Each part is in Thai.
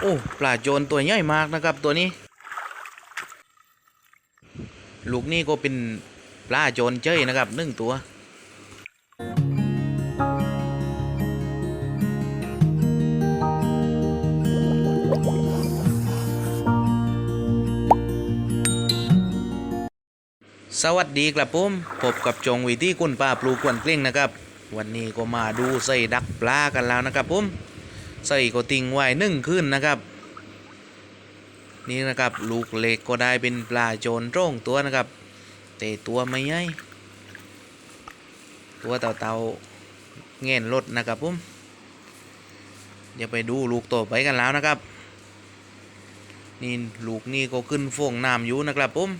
โอ้ปลาโจรตัวใหญ่มากนะครับตัวนี้ ลูกนี่ก็เป็นปลาโจรเจ้ยนะครับหนึ่งตัวสวัสดีครับผมพบกับจงวิธีคุณป้าปลูกกวนเกลี้ยงนะครับ วันนี้ก็มาดูใส่ดักปลากันแล้วนะครับผม ใส่ก็ติงไว้นึ่งขึ้นนะครับ นี่นะครับลูกเล็กก็ได้เป็นปลาโจรโร่งตัวนะครับ แต่ตัวไม่ใหญ่ตัวเต่าเต่าเง่นรถนะครับผมเดี๋ยวไปดูลูกโตไปกันแล้วนะครับ นี่ลูกนี่ก็ขึ้นฟองน้ำอยู่นะครับผม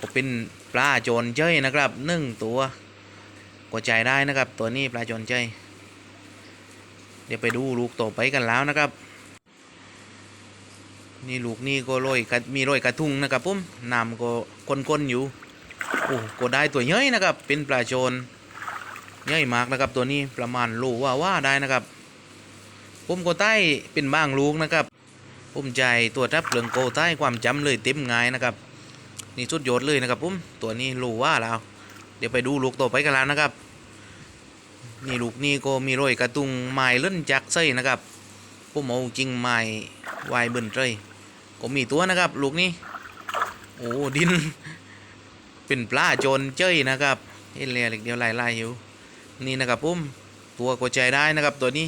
ก็เป็นปลาโจรเจ้ยนะครับหนึ่งตัวก็ใจได้นะครับ ตัวนี้ปลาโจรเจ้ย ดี๋ยวไปดูลูกต่อไปกันแล้วนะครับ นี่ลูกนี่ก็โรยมีโรยกระทุ่งนะครับผมน้ำก็ก้นๆอยู่โอ้ก็ได้ตัวเย้ยนะครับ เป็นปลาโจรเย้ยมากนะครับตัวนี้ประมาณโลว่าว่าได้นะครับ ผมก็ใต้เป็นบ้างลูกนะครับผมใจตัวทับเรื่องโกใต้ความจำเลยเต็มง่ายนะครับ นี่สุดยอดเลยนะครับผมตัวนี้รู้ว่าแล้วเดี๋ยวไปดูลูกต่อไปกันแล้วนะครับ นี่ลูกนี่ก็มีรอยกระตุงไม้เล่นจักไส้นะครับผมเอาจริงไม้วายเบิ่นเลยก็มีตัวนะครับ ลูกนี้โอ้ดิน เป็นปลาโจรเจ้ยนะครับเห็นเลยเล็กเดียวลายลายอยู่นี่นะครับผมตัวก็ใจได้นะครับตัวนี้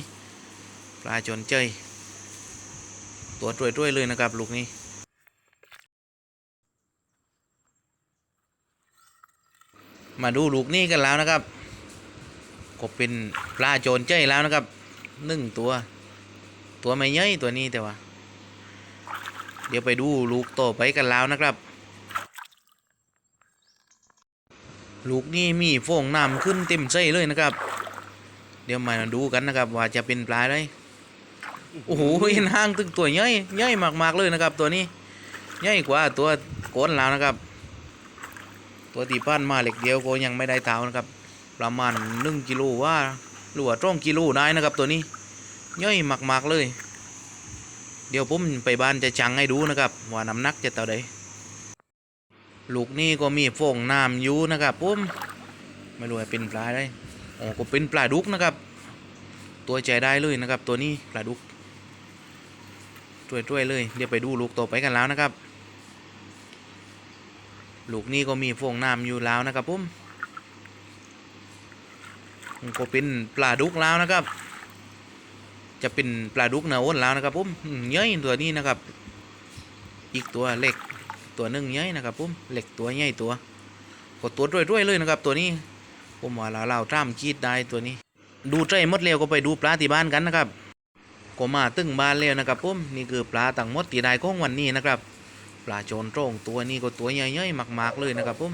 ปลาโจรเจ้ยตัวช่วยๆเลยนะครับลูกนี้มาดูลูกนี้กันแล้วนะครับ ก็เป็นปลาโจรเจ้ยแล้วนะครับหนึ่งตัว ตัวไม่เย้ยตัวนี้แต่ว่า เดี๋ยวไปดูลูกโตไปกันแล้วนะครับ ลูกนี้มีฟองน้ำขึ้นเต็มไส้เลยนะครับ เดี๋ยวมาดูกันนะครับ ว่าจะเป็นปลาได้โอ้โหเห็นห้างตึงตัวใหญ่ใหญ่มากๆเลยนะครับ ตัวนี้ใหญ่กว่าตัวโกนแล้วนะครับ ตัวตีพันมาเหล็กเดียวก็ยังไม่ได้เท้านะครับ ประมาณหนึ่งกิโลว่าหรือว่าตรงกิโลได้นะครับตัวนี้ย่อยมากๆเลย เดี๋ยวผมไปบ้านจะจังให้ดูนะครับ ว่าน้ำหนักจะเท่าใดลูกนี่ก็มีฟองน้ำอยู่นะครับผมไม่รู้ว่าเป็นปลาได้โอ้ก็เป็นปลาดุกนะครับ ตัวใจได้เลยนะครับ ตัวนี้ปลาดุกช่วยๆเลย เดี๋ยวไปดูลูกต่อไปกันแล้วนะครับ ลูกนี้ก็มีฟองน้ำอยู่แล้วนะครับผม ก็เป็นปลาดุกแล้วนะครับ จะเป็นปลาดุกเนื้ออ้นแล้วนะครับผมอืมเย้ยตัวนี้นะครับ อีกตัวเล็กตัวหนึ่งเย้ยนะครับผมเล็กตัวใหญ่ตัวก็ตัวด้วยๆเลยนะครับ ตัวนี้ผมว่าเราเราตามชีดได้ตัวนี้ ดูใจมดแล้วก็ไปดูปลาที่บ้านกันนะครับก็มาตึ้งบ้านแล้วนะครับผมนี่คือปลาต่างมดที่ได้ของวันนี้นะครับ ปลาโจรโตรงตัวนี้ก็ตัวใหญ่ๆมาก ๆเลยนะครับผม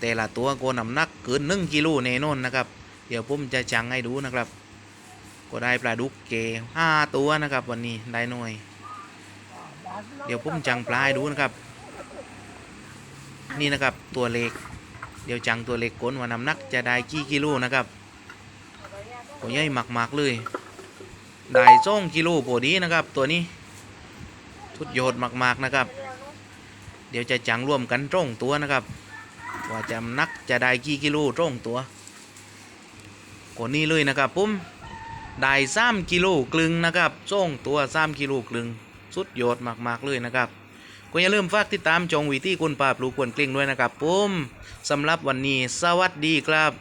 แต่ละตัวก็น้ำหนักเกินหนึ่งกิโลแน่นอนนะครับ เดี๋ยวผมจะจังให้ดูนะครับ ก็ได้ปลาดุกเกห้าตัวนะครับ วันนี้ได้หน่วยเดี๋ยวผมจังปลาให้ดูนะครับ นี่นะครับตัวเล็ก เดี๋ยวจังตัวเล็กก้นว่าน้ำหนักจะได้กี่กิโลนะครับก็ใหญ่มากๆเลยได้สองกิโลพอดีนะครับ ตัวนี้ทุดโยดมากๆนะครับ เดี๋ยวจะจังร่วมกันตรงตัวนะครับ ว่าจะนักจะได้กี่กิโลตรงตัวก็นี่เลยนะครับปุ้มได้สามกิโลครึ่งนะครับส่งตัวสามกิโลครึ่งสุดยอดมากๆเลยนะครับก็อย่าลืมฝากติดตามจองวีที่คุณป่าปลูกวนกลิ้งด้วยนะครับปุ้มสำหรับวันนี้สวัสดีครับ